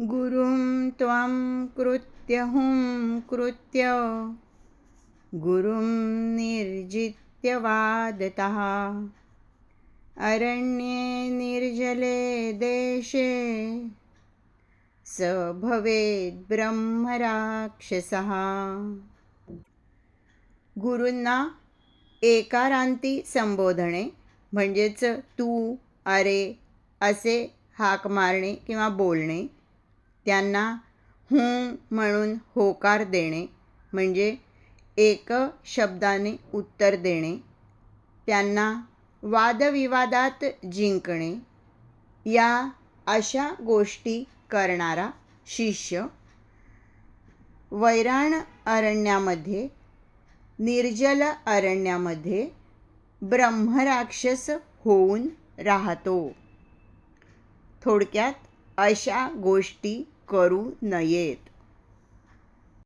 गुरुं त्वं कृत्य हुं कृत्य। गुरुं निर्जित्य वादतः अरण्ये निर्जले देशे। स भवेद् ब्रह्मराक्षसः। गुरूंना एकारांती संबोधणे म्हणजेच तू अरे असे हाक मारणे किंवा बोलणे त्यांना हूं म्हणून होकार देणे म्हणजे एक शब्दाने उत्तर देणे त्यांना वादविवादात जिंकणे या अशा गोष्टी करणारा शिष्य. वैराण अरण्यामध्ये निर्जल अरण्यामध्ये ब्रह्मराक्षस होऊन राहतो. थोडक्यात अशा गोष्टी करू नयेत.